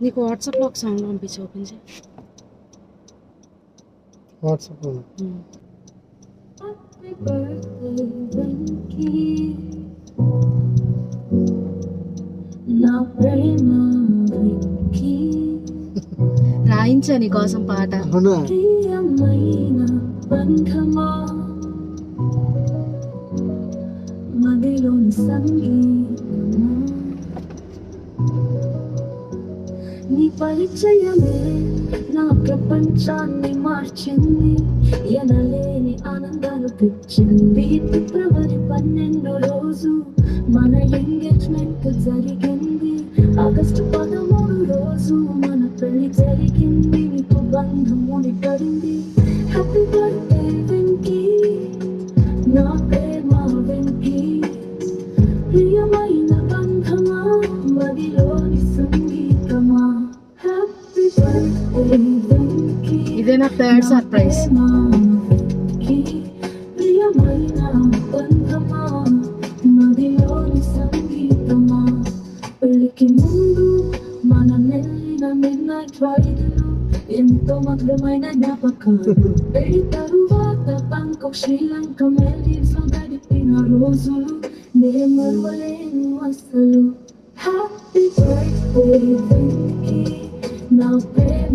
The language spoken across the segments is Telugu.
నీకు వాట్సాప్లో ఒక సాంగ్ పంపించి ఓపెన్ చేయి. WhatsApp um. నా ప్రేమ వెక్కి రాయించా నీ కోసం పాట. మదిలోని సంగీతమా? నీ పరిచయమే. నా ప్రపంచాన్ని మార్చింది. ఎనలేని ఆనందాలు తెచ్చింది. ఫిబ్రవరి పన్నెండు రోజు మన ఎంగేజ్మెంట్ జరిగింది. ఆగస్టు పదమూడు రోజు మన పెళ్ళి జరిగింది. నీకు బంధం ముడిపడింది. Happy birthday Venky. నాకు ఇదే నా థర్డ్ సర్ప్రైజ్ ఎంతో మధురమైన జ్ఞాపకాలు పెళ్ళి తరువాత బ్యాంకాక్ శ్రీలంక మెల్డీవ్స్లో గడిపిన రోజులు నేను మరవలేను అసలు హ్యాపీ బర్త్డే నా ప్రేమ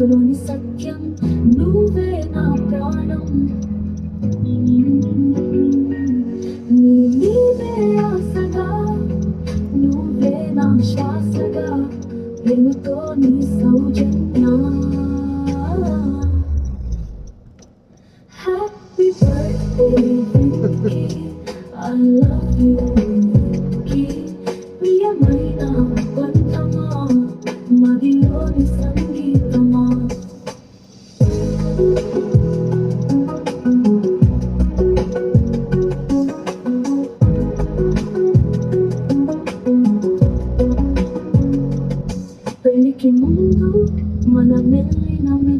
మనసులోని సత్యం నువ్వే నా ప్రాణం. నీవే ఆశగా నువ్వే నా శ్వాసగా ప్రేమతో నీ Soujanya. Happy birthday I love you ప్రియమైన బంధమా మదిలోని సంగీతమా మెల్లిన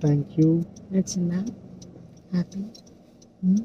Thank you. That's enough. Happy. Hmm?